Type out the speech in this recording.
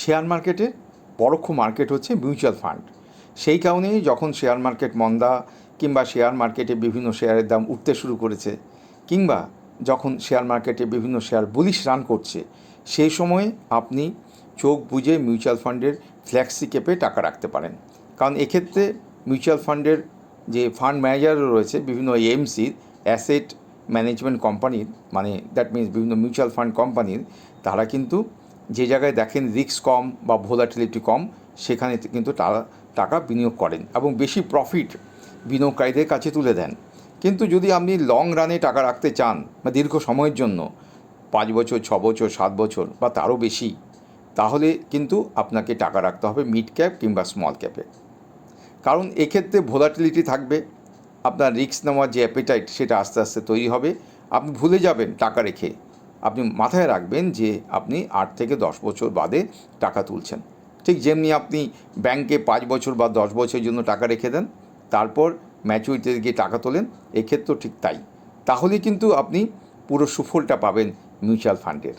Share মার্কেটের পরোক্ষ market হচ্ছে মিউচুয়াল ফান্ড। সেই কারণেই যখন শেয়ার মার্কেট মন্দা কিংবা শেয়ার মার্কেটে বিভিন্ন শেয়ারের দাম উঠতে শুরু করেছে, কিংবা যখন শেয়ার মার্কেটে বিভিন্ন শেয়ার বুলিশ রান করছে, সেই সময়ে আপনি চোখ বুঝে মিউচুয়াল ফান্ডের ফ্ল্যাক্সি কেপে টাকা রাখতে পারেন। কারণ এক্ষেত্রে মিউচুয়াল ফান্ডের যে ফান্ড ম্যানেজার রয়েছে, বিভিন্ন এমসির অ্যাসেট ম্যানেজমেন্ট কোম্পানির মানে দ্যাট মিনস বিভিন্ন মিউচুয়াল ফান্ড কোম্পানির তারা কিন্তু যে জায়গায় দেখেন রিস্ক কম বা ভোলাটিলিটি কম, সেখানে কিন্তু তারা টাকা বিনিয়োগ করেন এবং বেশি প্রফিট বিনিয়োগকারীদের কাছে তুলে দেন। কিন্তু যদি আপনি লং রানে টাকা রাখতে চান বা দীর্ঘ সময়ের জন্য, পাঁচ বছর, ছ বছর, সাত বছর বা তারও বেশি, তাহলে কিন্তু আপনাকে টাকা রাখতে হবে মিড ক্যাপ কিংবা স্মল ক্যাপে কারণ এক্ষেত্রে ভোলাটিলিটি থাকবে, আপনার রিস্ক নেওয়ার যে অ্যাপেটাইট সেটা আস্তে আস্তে তৈরি হবে, আপনি ভুলে যাবেন টাকা রেখে। আপনি মাথায় রাখবেন যে আপনি আট থেকে দশ বছর বাদে টাকা তুলছেন। ঠিক যেমনি আপনি ব্যাংকে পাঁচ বছর বা দশ বছরের জন্য টাকা রেখে দেন, তারপর ম্যাচুরিটিতে গিয়ে টাকা তোলেন, এক্ষেত্রেও ঠিক তাই। তাহলে কিন্তু আপনি পুরো সুফলটা পাবেন মিউচুয়াল ফান্ডের